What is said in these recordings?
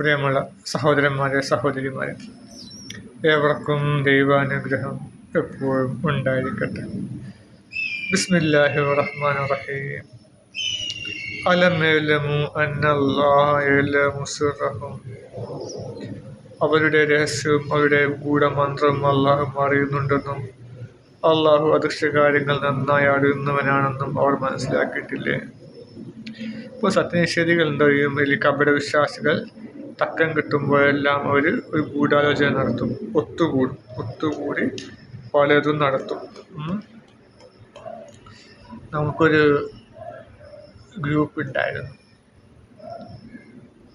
പ്രിയമുള്ള സഹോദരന്മാരെ സഹോദരിമാരെ ഏവർക്കും ദൈവാനുഗ്രഹം എപ്പോഴും ഉണ്ടായിരിക്കട്ടെ. ബിസ്മില്ലാഹി റഹ്മാൻ റഹീം അലം സിർറഹും അവരുടെ രഹസ്യവും അവരുടെ ഗൂഢമന്ത്രവും അള്ളാഹു അറിയുന്നുണ്ടെന്നും അള്ളാഹു അദൃശ്യ കാര്യങ്ങൾ നന്നായി അറിയുന്നവനാണെന്നും അവർ മനസ്സിലാക്കിയിട്ടില്ലേ? ഇപ്പോൾ സത്യനിഷേധികൾ എന്താ ചെയ്യും കപട വിശ്വാസികൾ തക്കം കിട്ടുമ്പോഴെല്ലാം അവർ ഒരു ഗൂഢാലോചന നടത്തും. ഒത്തുകൂടും. ഒത്തുകൂടി പലതും നടത്തും. നമുക്കൊരു ഗ്രൂപ്പ് ഉണ്ടായിരുന്നു.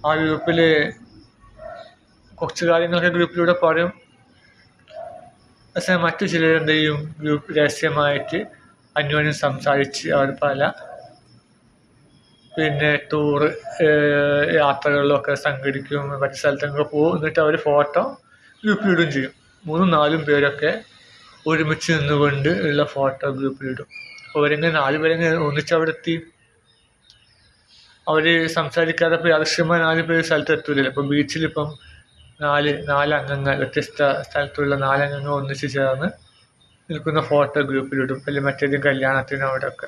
ആ ഗ്രൂപ്പിൽ കുറച്ച് കാര്യങ്ങളൊക്കെ ഗ്രൂപ്പിലൂടെ പറയും. പക്ഷേ മറ്റു ചിലരെന്തെയും ഗ്രൂപ്പ് രഹസ്യമായിട്ട് അന്യോന്യം സംസാരിച്ച് അവർ പല പിന്നെ ടൂറ് യാത്രകളിലൊക്കെ സംഘടിക്കും മറ്റു സ്ഥലത്തൊക്കെ പോകും. എന്നിട്ട് അവർ ഫോട്ടോ ഗ്രൂപ്പിലിടുകയും ചെയ്യും. മൂന്നും നാലും പേരൊക്കെ ഒരുമിച്ച് നിന്നുകൊണ്ട് ഉള്ള ഫോട്ടോ ഗ്രൂപ്പിലിടും. അവരിങ്ങനെ നാല് പേരെങ്ങനെ ഒന്നിച്ച് അവിടെ എത്തി അവർ സംസാരിക്കാതെ ഇപ്പോൾ യാദൃശ്യമായ നാല് പേര് സ്ഥലത്ത് എത്തൂലല്ലോ. ഇപ്പോൾ ബീച്ചിലിപ്പം നാല് നാല് അംഗങ്ങൾ വ്യത്യസ്ത സ്ഥലത്തുള്ള നാലംഗങ്ങൾ ഒന്നിച്ച് ചേർന്ന് നിൽക്കുന്ന ഫോട്ടോ ഗ്രൂപ്പിലിടും. അല്ലെങ്കിൽ മറ്റേതെങ്കിലും കല്യാണത്തിനും അവിടെയൊക്കെ.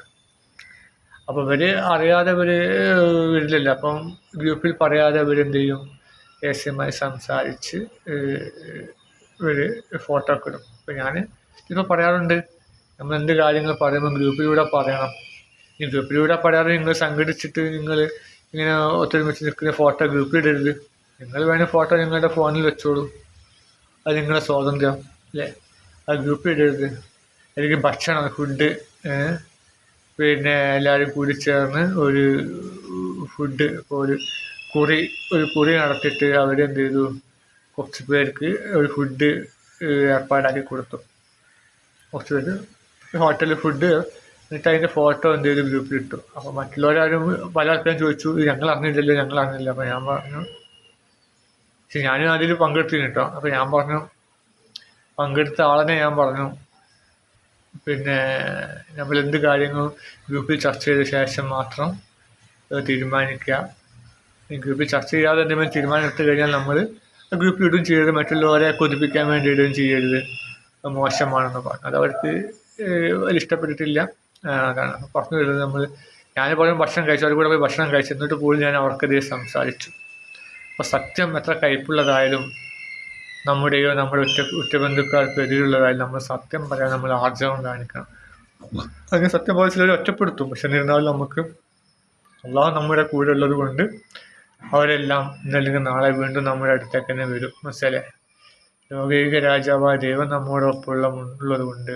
അപ്പോൾ ഇവർ അറിയാതെ ഇവർ വരില്ലല്ലോ അപ്പം ഗ്രൂപ്പിൽ പറയാതെ ഇവരെന്ത് ചെയ്യും? രഹസ്യമായി സംസാരിച്ച് ഇവർ ഫോട്ടോ ഒക്കെ ഇടും. അപ്പം ഞാൻ ഇപ്പോൾ പറയാറുണ്ട്. നമ്മൾ എന്ത് കാര്യങ്ങൾ പറയുമ്പോൾ ഗ്രൂപ്പിലൂടെ പറയണം. ഈ ഗ്രൂപ്പിലൂടെ പറയാതെ നിങ്ങൾ സംഘടിച്ചിട്ട് നിങ്ങൾ ഇങ്ങനെ ഒത്തൊരുമിച്ച് നിൽക്കുന്ന ഫോട്ടോ ഗ്രൂപ്പിൽ ഇടരുത്. നിങ്ങൾ വേണേൽ ഫോട്ടോ നിങ്ങളുടെ ഫോണിൽ വെച്ചോളൂ. അത് നിങ്ങളുടെ സ്വാതന്ത്ര്യം അല്ലേ? അത് ഗ്രൂപ്പിൽ ഇടരുത്. അല്ലെങ്കിൽ ഭക്ഷണം ഫുഡ് പിന്നെ എല്ലാവരും കൂടി ചേർന്ന് ഒരു ഫുഡ് ഒരു കുറി ഒരു കുറി നടത്തിയിട്ട് അവരെന്ത് ചെയ്തു? കുറച്ച് പേർക്ക് ഒരു ഫുഡ് ഏർപ്പാടാക്കി കൊടുത്തു. കുറച്ച് പേര് ഹോട്ടലിൽ ഫുഡ് എന്നിട്ട് അതിന്റെ ഫോട്ടോ എന്ത് ചെയ്തു? ഗ്രൂപ്പിൽ ഇട്ടു. അപ്പോൾ മറ്റുള്ളവരാരും പല ആൾക്കാരും ചോദിച്ചു "ഇത് ഞങ്ങൾ അറിഞ്ഞില്ലല്ലോ ഞങ്ങൾ അറിഞ്ഞില്ല അപ്പോൾ ഞാൻ പറഞ്ഞു പക്ഷെ ഞാനും അതിൽ പങ്കെടുത്തിരുന്നു കേട്ടോ അപ്പോൾ ഞാൻ പറഞ്ഞു പങ്കെടുത്ത ആളെന്നെ ഞാൻ പറഞ്ഞു. പിന്നെ നമ്മൾ എന്ത് കാര്യങ്ങളും ഗ്രൂപ്പിൽ ചർച്ച ചെയ്ത ശേഷം മാത്രം തീരുമാനിക്കുക. ഗ്രൂപ്പിൽ ചർച്ച ചെയ്യാതെ എന്തെങ്കിലും തീരുമാനം എടുത്തു കഴിഞ്ഞാൽ നമ്മൾ ഗ്രൂപ്പിൽ ഇടുകയും ചെയ്യരുത്. മറ്റുള്ളവരെ കൊതിപ്പിക്കാൻ വേണ്ടി ഇടുകയും ചെയ്യരുത്. മോശമാണെന്ന് പറഞ്ഞു. അത് അവർക്ക് ഇഷ്ടപ്പെട്ടിട്ടില്ല. അതാണ്. പറഞ്ഞു വരുന്നത് നമ്മൾ ഞാൻ പോലും ഭക്ഷണം കഴിച്ചു. അവർ കൂടെ പോയി ഭക്ഷണം കഴിച്ചു. എന്നിട്ട് പോലും ഞാൻ അവർക്കെതിരെ സംസാരിച്ചു. അപ്പോൾ സത്യം എത്ര കയ്പുള്ളതായാലും നമ്മുടെയോ നമ്മുടെ ഉറ്റ ഉറ്റബന്ധുക്കാർക്കോ എതിരുള്ളതായി നമ്മൾ സത്യം പറയാൻ നമ്മൾ ആർജവം കാണിക്കണം. അങ്ങനെ സത്യം പോലെ ചിലർ ഒറ്റപ്പെടുത്തും. പക്ഷെ എന്നിരുന്നാലും നമുക്ക് അള്ളാഹു നമ്മുടെ കൂടെ ഉള്ളത് കൊണ്ട് അവരെല്ലാം ഇന്നല്ലെങ്കിൽ നാളെ വീണ്ടും നമ്മുടെ അടുത്തേക്ക് തന്നെ വരും. മനസ്സിലെ ലോകൈക രാജാവായ ദൈവം നമ്മോടൊപ്പമുള്ള ഉള്ളത് കൊണ്ട്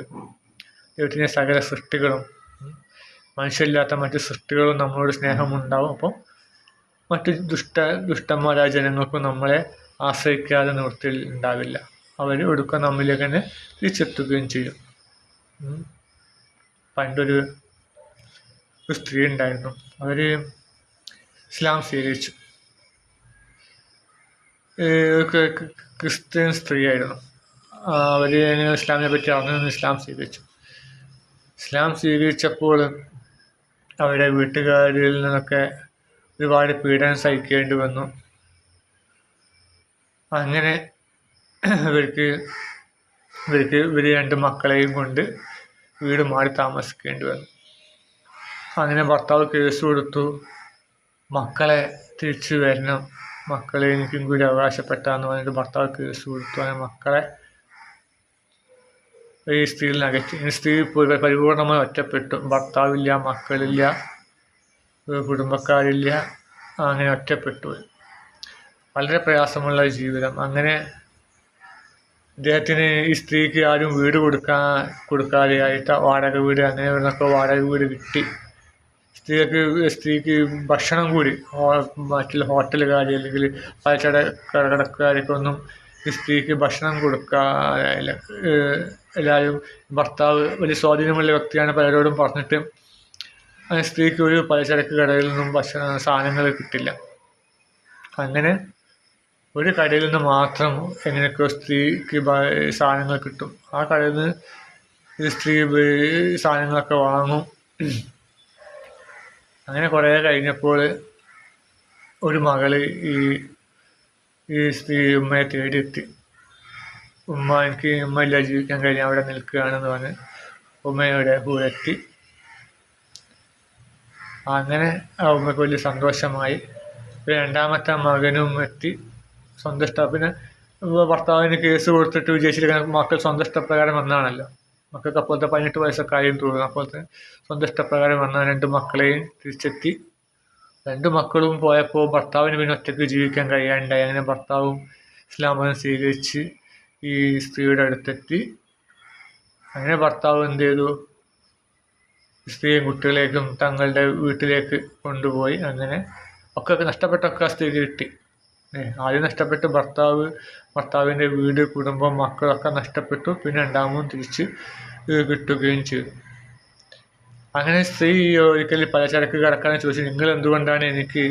ദൈവത്തിന്റെ സകല സൃഷ്ടികളും മനുഷ്യരില്ലാത്ത മറ്റ് സൃഷ്ടികളും നമ്മളോട് സ്നേഹമുണ്ടാവും. അപ്പം മറ്റ് ദുഷ്ട ദുഷ്ടന്മാരായ ജനങ്ങൾക്കും നമ്മളെ ആശ്രയിക്കാതെ നിവൃത്തിയിൽ ഉണ്ടാവില്ല. അവർ ഒടുക്കം നമ്മിലേക്ക് തന്നെ തിരിച്ചെത്തുകയും ചെയ്യും. പണ്ടൊരു സ്ത്രീ ഉണ്ടായിരുന്നു. അവർ ഇസ്ലാം സ്വീകരിച്ചു. ക്രിസ്ത്യൻ സ്ത്രീയായിരുന്നു. അവർ ഇസ്ലാമിനെ പറ്റി അറിഞ്ഞു ഇസ്ലാം സ്വീകരിച്ചു. ഇസ്ലാം സ്വീകരിച്ചപ്പോൾ അവരുടെ വീട്ടുകാരിൽ നിന്നൊക്കെ ഒരുപാട് പീഡനം സഹിക്കേണ്ടി വന്നു. അങ്ങനെ ഇവർക്ക് ഇവർക്ക് ഇവർ രണ്ട് മക്കളെയും കൊണ്ട് വീട് മാറി താമസിക്കേണ്ടി വന്നു. അങ്ങനെ ഭർത്താവ് കേസ് കൊടുത്തു. മക്കളെ തിരിച്ചു വരണം. മക്കളെ എനിക്കും കൂടി അവകാശപ്പെട്ടാന്ന് പറഞ്ഞിട്ട് ഭർത്താവ് കേസ് കൊടുത്തു. അങ്ങനെ മക്കളെ ഈ സ്ത്രീയിൽ അകറ്റി സ്ത്രീ പരി- പരിപൂർണമായി ഒറ്റപ്പെട്ടു. ഭർത്താവില്ല മക്കളില്ല കുടുംബക്കാരില്ല അങ്ങനെ ഒറ്റപ്പെട്ടു. വളരെ പ്രയാസമുള്ള ജീവിതം. അങ്ങനെ ഇദ്ദേഹത്തിന് ഈ സ്ത്രീക്ക് ആരും വീട് കൊടുക്കാൻ കൊടുക്കാതെയായിട്ട് വാടക വീട് അങ്ങനെ ഇവിടുന്നൊക്കെ വാടക വീട് കിട്ടി. സ്ത്രീക്ക് സ്ത്രീക്ക് ഭക്ഷണം കൂടി മറ്റുള്ള ഹോട്ടലുകാർ അല്ലെങ്കിൽ ഒന്നും ഈ സ്ത്രീക്ക് ഭക്ഷണം കൊടുക്കാതായില്ല എല്ലാവരും ഭർത്താവ് വലിയ സ്വാധീനമുള്ള വ്യക്തിയാണ് പലരോടും പറഞ്ഞിട്ട് സ്ത്രീക്ക് ഒരു പലചരക്ക് കടയിൽ നിന്നും ഭക്ഷണ സാധനങ്ങൾ കിട്ടില്ല. അങ്ങനെ ഒരു കടയിൽ നിന്ന് മാത്രം എങ്ങനെയൊക്കെയോ സ്ത്രീക്ക് സാധനങ്ങൾ കിട്ടും. ആ കടയിൽ നിന്ന് സ്ത്രീ സാധനങ്ങളൊക്കെ വാങ്ങും. അങ്ങനെ കുറേ കഴിഞ്ഞപ്പോൾ ഒരു മകൾ ഈ ഈ സ്ത്രീ ഉമ്മയെ തേടിയെത്തി. ഉമ്മ എനിക്ക് ഉമ്മ ഇല്ല ജീവിക്കാൻ കഴിഞ്ഞാൽ അവിടെ നിൽക്കുകയാണെന്ന് പറഞ്ഞ് ഉമ്മയുടെ കൂടെ എത്തി അങ്ങനെ ആ ഉമ്മയ്ക്ക് വലിയ സന്തോഷമായി. രണ്ടാമത്തെ മകനും എത്തി. സ്വന്തം ഇഷ്ടം. ഭർത്താവിന് കേസ് കൊടുത്തിട്ട് വിജയിച്ചിരിക്കുന്ന മക്കൾ സ്വന്തം ഇഷ്ടപ്രകാരം വന്നാണല്ലോ മക്കൾക്ക് അപ്പോഴത്തെ പതിനെട്ട് വയസ്സൊക്കെ ആയും തോന്നുന്നു. അപ്പോഴത്തെ സ്വന്തം ഇഷ്ടപ്രകാരം വന്ന രണ്ട് മക്കളെയും തിരിച്ചെത്തി. രണ്ട് മക്കളും പോയപ്പോൾ ഭർത്താവിന് പിന്നെ ഒറ്റയ്ക്ക് ജീവിക്കാൻ കഴിയാണ്ടായി. അങ്ങനെ ഭർത്താവും ഇസ്ലാം മതം സ്വീകരിച്ച് ഈ സ്ത്രീയുടെ അടുത്തെത്തി. അങ്ങനെ ഭർത്താവ് എന്ത് ചെയ്തു? സ്ത്രീയും കുട്ടികളേക്കും തങ്ങളുടെ വീട്ടിലേക്ക് കൊണ്ടുപോയി. അങ്ങനെ ഒക്കെ നഷ്ടപ്പെട്ടൊക്കെ ആ സ്ത്രീക്ക് കിട്ടി. ആദ്യം നഷ്ടപ്പെട്ട്? ഭർത്താവ് ഭർത്താവിന്റെ വീട് കുടുംബം മക്കളൊക്കെ നഷ്ടപ്പെട്ടു. പിന്നെ രണ്ടാമതും തിരിച്ച് കിട്ടുകയും ചെയ്തു. അങ്ങനെ സ്ത്രീ ഒരിക്കൽ പലചരക്ക് കിടക്കാൻ ചോദിച്ചു നിങ്ങൾ എന്തുകൊണ്ടാണ് എനിക്ക്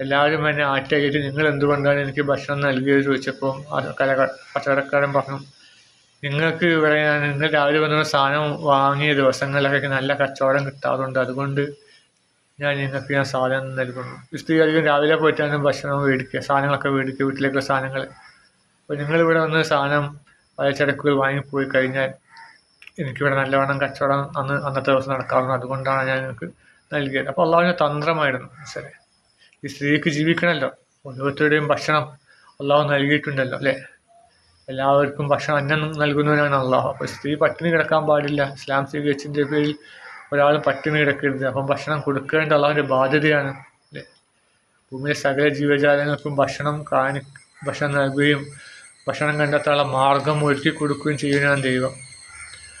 എല്ലാവരും എന്നെ ആറ്റാക്കിയിട്ട് നിങ്ങൾ എന്തുകൊണ്ടാണ് എനിക്ക് ഭക്ഷണം നൽകിയത്? ചോദിച്ചപ്പോൾ പച്ചക്കടക്കാരൻ പറഞ്ഞു നിങ്ങൾക്ക് ഇവിടെ ഇന്ന് രാവിലെ വന്ന സാധനം വാങ്ങിയ ദിവസങ്ങളിലൊക്കെ നല്ല കച്ചവടം കിട്ടാറുണ്ട്. അതുകൊണ്ട് ഞാൻ നിങ്ങൾക്ക് ഞാൻ സാധനം നൽകുന്നു. ഈ സ്ത്രീ അധികം രാവിലെ പോയിട്ടാണ് ഭക്ഷണം മേടിക്കുക സാധനങ്ങളൊക്കെ മേടിക്കുക വീട്ടിലേക്കുള്ള സാധനങ്ങൾ. അപ്പോൾ നിങ്ങളിവിടെ വന്ന് സാധനം പലചരക്കുകൾ വാങ്ങിപ്പോയി കഴിഞ്ഞാൽ എനിക്കിവിടെ നല്ലവണ്ണം കച്ചവടം അന്ന് അന്നത്തെ ദിവസം നടക്കാറുണ്ട്. അതുകൊണ്ടാണ് ഞാൻ നിങ്ങൾക്ക് നൽകിയത്. അപ്പോൾ അള്ളാഹുവിന്റെ തന്ത്രമായിരുന്നു. മനസ്സിലെ ഈ സ്ത്രീക്ക് ജീവിക്കണമല്ലോ. ഓരോരുത്തരുടെയും ഭക്ഷണം അള്ളാഹു നൽകിയിട്ടുണ്ടല്ലോ അല്ലേ? എല്ലാവർക്കും ഭക്ഷണം അന്നം നൽകുന്നവനാണ് അള്ളാഹു. അപ്പോൾ സ്ത്രീ പട്ടിണി കിടക്കാൻ പാടില്ല. ഇസ്ലാം സ്വീകരിച്ചതിന്റെ പേരിൽ ഒരാൾ പട്ടിണി കിടക്കരുത് അപ്പം ഭക്ഷണം കൊടുക്കേണ്ട അള്ളാഹുവിന്റെ ബാധ്യതയാണ്. അല്ലേ ഭൂമിയിലെ സകല ജീവജാലങ്ങൾക്കും ഭക്ഷണം കാണി ഭക്ഷണം നൽകുകയും ഭക്ഷണം കണ്ടെത്താനുള്ള മാർഗം ഒരുക്കി കൊടുക്കുകയും ചെയ്യുന്നതാണ് ദൈവം.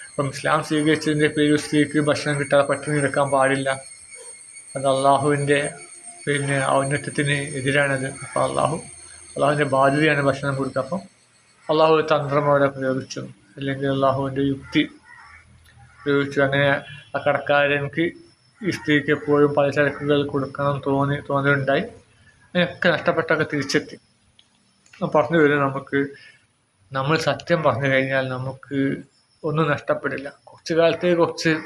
അപ്പം ഇസ്ലാം സ്വീകരിച്ചതിന്റെ പേരിൽ സ്ത്രീക്ക് ഭക്ഷണം കിട്ടാതെ പട്ടിണി കിടക്കാൻ പാടില്ല. അത് അള്ളാഹുവിന്റെ പിന്നെ ഔന്നത്യത്തിന് എതിരാണത്. അപ്പോൾ അള്ളാഹു അള്ളാഹുവിന്റെ ബാധ്യതയാണ് ഭക്ഷണം കൊടുക്കുക. അപ്പം അള്ളാഹു തന്ത്രം അവിടെ പ്രയോഗിച്ചു. അല്ലെങ്കിൽ അള്ളാഹുവിന്റെ യുക്തി പ്രയോഗിച്ചു അങ്ങനെ ആ കടക്കാരൻക്ക് ഈ സ്ത്രീക്ക് എപ്പോഴും പലചരക്കുകൾ കൊടുക്കണം തോന്നി തോന്നിയുണ്ടായി അങ്ങനെയൊക്കെ നഷ്ടപ്പെട്ടൊക്കെ തിരിച്ചെത്തി. പറഞ്ഞു വരും നമുക്ക്. നമ്മൾ സത്യം പറഞ്ഞു കഴിഞ്ഞാൽ നമുക്ക് ഒന്നും നഷ്ടപ്പെടില്ല. കുറച്ച് കാലത്തേക്ക് കുറച്ച്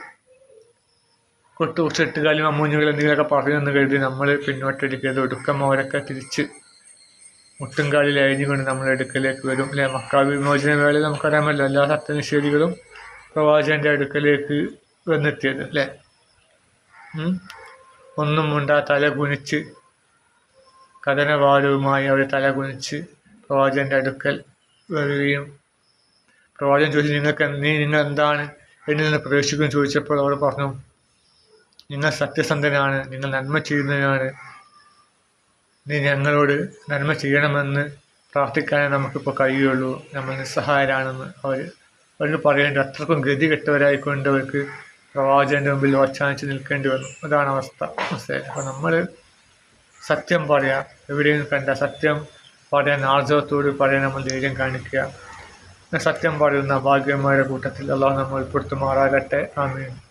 കൊട്ട് കുറച്ച് എട്ടുകാലും അമ്മൂഞ്ഞുകൾ എന്തെങ്കിലുമൊക്കെ പറഞ്ഞു എന്ന് കരുതി നമ്മൾ പിന്നോട്ടടിക്കരുത്. ഒടുക്കം അവരൊക്കെ തിരിച്ച് മുട്ടും കാലിൽ അഴിഞ്ഞുകൊണ്ട് നമ്മൾ എടുക്കലേക്ക് വരും. അല്ലെ? മക്കാ വിമോചന വേളയിൽ നമുക്കറിയാമല്ലോ എല്ലാ സത്യനിഷേധികളും പ്രവാചകന്റെ അടുക്കലേക്ക് വന്നെത്തിയത് അല്ലേ? ഒന്നും ഉണ്ടാ തല കുനിച്ച് കഥനപാലവുമായി അവർ തല കുനിച്ച് പ്രവാചകന്റെ അടുക്കൽ വരികയും പ്രവാചകൻ ചോദിച്ചു നിങ്ങൾക്ക് നീ നിങ്ങൾ എന്താണ് എന്നിൽ നിന്ന് പ്രവേശിക്കും ചോദിച്ചപ്പോൾ അവർ പറഞ്ഞു നിങ്ങൾ സത്യസന്ധനാണ് നിങ്ങൾ നന്മ ചെയ്യുന്നതിനാണ് നീ ഞങ്ങളോട് നന്മ ചെയ്യണമെന്ന് പ്രാർത്ഥിക്കാനേ നമുക്കിപ്പോൾ കഴിയുള്ളൂ നമ്മൾ നിസ്സഹായരാണെന്ന് അവർ അവർക്ക് പറയേണ്ട അത്രക്കും ഗതി കെട്ടവരായിക്കൊണ്ട് അവർക്ക് പ്രവാചകന്റെ മുമ്പിൽ ഓച്ചാനിച്ച് നിൽക്കേണ്ടി വന്നു. അതാണ് അവസ്ഥ. അപ്പൊ നമ്മൾ സത്യം പറയാം. എവിടെയും കണ്ട സത്യം പറയാൻ ആർജവത്തോട് പറയാൻ നമ്മൾ ധൈര്യം കാണിക്കുക. സത്യം പറയുന്ന ഭാഗ്യന്മാരുടെ കൂട്ടത്തിൽ അള്ളാഹു നമ്മൾ ഉൾപ്പെടുത്തുമാറാകട്ടെ. ആമീൻ.